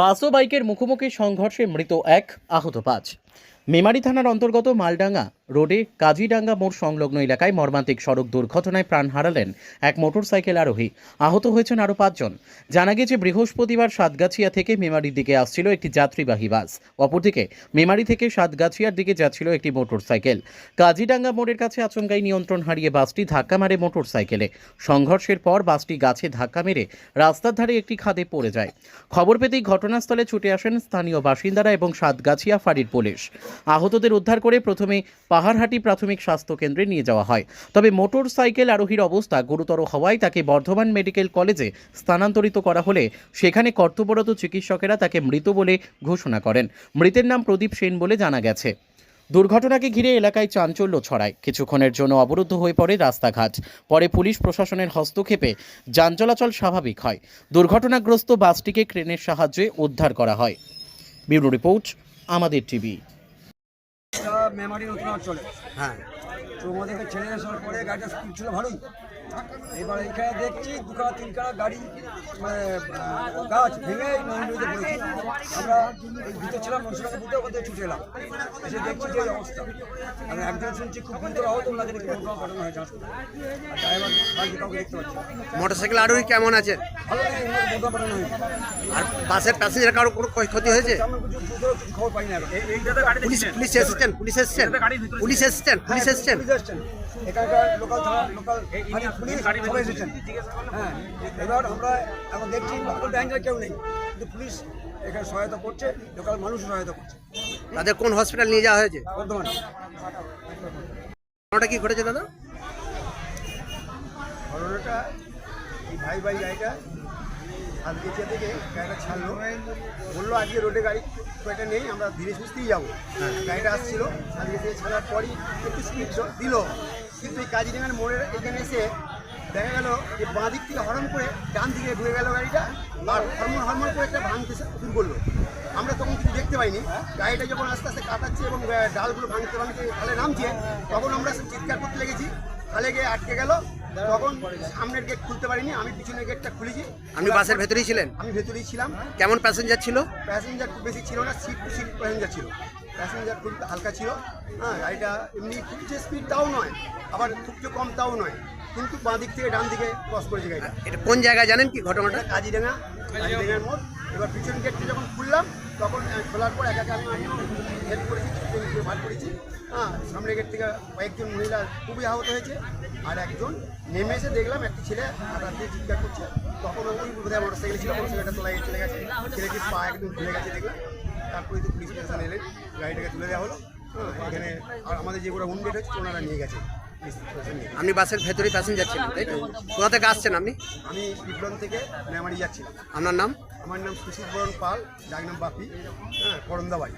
বাস ও বাইকের মুখোমুখি সংঘর্ষে মৃত এক আহত পাঁচ। মেমারি থানার অন্তর্গত মালডাঙ্গা রোডে কাজীডাঙ্গা মোড় সংলগ্ন এলাকায় মর্মান্তিক সড়ক দুর্ঘটনায় প্রাণ হারালেন এক মোটরসাইকেল আরোহী। আহত হয়েছেন আরও পাঁচজন। জানা গেছে বৃহস্পতিবার সাতগাছিয়া থেকে মেমারির দিকে আসছিল একটি যাত্রীবাহী বাস। অপরদিকে, মেমারি থেকে সাতগাছিয়ার দিকে যাচ্ছিল একটি মোটরসাইকেল। কাজীডাঙ্গা মোড়ের কাছে আচমকাই নিয়ন্ত্রণ হারিয়ে বাসটি ধাক্কা মারে মোটরসাইকেলে। সংঘর্ষের পর বাসটি গাছে ধাক্কা মেরে রাস্তার ধারে একটি খাদে পড়ে যায়। খবর পেতেই ঘটনাস্থলে ছুটে আসেন স্থানীয় বাসিন্দারা এবং সাতগাছিয়া ফাঁড়ির পুলিশ। আহতদের উদ্ধার করে প্রথমে পাহাড়হাটি প্রাথমিক স্বাস্থ্য কেন্দ্রে নিয়ে যাওয়া হয়। তবে মোটর সাইকেল আরোহীর অবস্থা গুরুতর হওয়ায় তাকে বর্ধমান মেডিকেল কলেজে স্থানান্তরিত করা হলে সেখানে কর্তব্যরত চিকিৎসকেরা তাকে মৃত বলে ঘোষণা করেন। মৃতের নাম প্রদীপ সেন বলে জানা গেছে। দুর্ঘটনাকে ঘিরে এলাকায় চাঞ্চল্য ছড়ায়। কিছুক্ষণের জন্য অবরুদ্ধ হয়ে পড়ে রাস্তাঘাট। পরে পুলিশ প্রশাসনের হস্তক্ষেপে যান চলাচল স্বাভাবিক হয়। দুর্ঘটনাগ্রস্ত বাসটিকে ক্রেনের সাহায্যে উদ্ধার করা হয়। ব্যুরো রিপোর্ট আমাদের টিভি। মেমারি নতুন হ্যাঁ। তো আমাদেরকে পরে গাড়িটা স্পিড ছিল ভালোই। এবার এখানে দেখছি গাড়ি মানে গাছ ভেঙে এই নদীতে পড়েছে। আমরা ওই ভিতরে ছিলাম মনসুরাকে বুঝতে ওখান ছুটে এলাম। এসে দেখছি যে অবস্থা। একজন শুনছি খুব গুরুতর আহত ওনাদের একটু ঘটনা ঘটনা হয়েছে আর ড্রাইভার কাউকে দেখতে পাচ্ছি মোটরসাইকেল আরোহী কেমন আছেন আর বাসের প্যাসেঞ্জার কারও কোনো ক্ষয়ক্ষতি হয়েছে। পুলিশ পুলিশ এসেছেন পুলিশ এসেছেন পুলিশ এসেছেন পুলিশ এসেছেন। এখানকার লোকাল থানা লোকাল পুলিশ সবাই এসেছেন। হ্যাঁ এবার আমরা এখন দেখছি লোকাল ব্যাংকের কেউ নেই কিন্তু পুলিশ এখানে সহায়তা করছে লোকাল মানুষ সহায়তা করছে। তাদের কোন হসপিটাল নিয়ে যাওয়া হয়েছে? বর্ধমানে। ঘটনাটা কি ঘটেছে দাদা? ঘটনাটা এই ভাই ভাই গাড়িটা হাতগেছিয়া থেকে গাড়িটা ছাড়লো। বলল আজকে রোডে গাড়ি একটা নেই আমরা ধীরে সুস্থেই যাব। গাড়িটা আসছিল হাতগেছিয়া ছাড়ার পরই একটু স্পিড দিল। কিন্তু এই কাজিডাঙ্গার মোড়ের এখানে এসে দেখা গেল যে বাঁ দিক থেকে হরন করে ডান দিকে ঘুরে গেল গাড়িটা আর হরমোন হরমোন করে একটা ভাঙতে শুরু করল। আমরা তখন কিছু দেখতে পাইনি। গাড়িটা যখন আস্তে আস্তে কাটাচ্ছে এবং ডালগুলো ভাঙতে ভাঙতে খালে নামছে তখন আমরা চিৎকার করতে লেগেছি। খালে গিয়ে আটকে গেল তখন সামনের গেট খুলতে পারিনি আমি পিছনের গেটটা খুলেছি। আপনি বাসের ভেতরেই ছিলেন? আমি ভেতরেই ছিলাম। কেমন প্যাসেঞ্জার ছিল? প্যাসেঞ্জার খুব বেশি ছিল না সিট টু সিট প্যাসেঞ্জার ছিল। প্যাসেঞ্জার খুব হালকা ছিল। হ্যাঁ গাড়িটা এমনি খুব যে স্পিড তাও নয় আবার খুব যে কম তাও নয়। কিন্তু বাঁ দিক থেকে ডান দিকে ক্রস করেছে গাড়িটা। এটা কোন জায়গায় জানেন কি ঘটনাটা? কাজিরাঙা কাজিডাঙ্গা। কাজিডাঙ্গার মোড় এবার পিছন গেটটা যখন খুললাম, তখন খোলার পর একা একা আমি হেল্প করেছি দিয়ে বার করেছি। হ্যাঁ সামনের গেট থেকে কয়েকজন মহিলা খুবই আহত হয়েছে, আর একজন নেমে এসে দেখলাম একটি ছেলে হাতার দিয়ে চিৎকার করছে। তখন ওই বোধহয় মোটর সাইকেল ছিল মোটর সাইকেলটা তোলা চলে গেছে। ছেলেটির পা একদম খুলে গেছে, দেখলাম। তারপরে তো পুলিশ স্টেশন এলেন গাড়িটাকে তুলে দেওয়া হলো। হ্যাঁ এখানে আর আমাদের যেগুলো উন্ডেট হচ্ছে ওনারা নিয়ে গেছে। আপনি বাসের ভেতরেই প্যাসেঞ্জার ছিলেন তাই তো? কোথা থেকে আসছেন আপনি? আমি বিপ্লব থেকে মেমারি যাচ্ছিলাম। আপনার নাম? আমার নাম সুশীল বরণ পাল ডাক নাম বাপি। হ্যাঁ করন্দাবাড়ি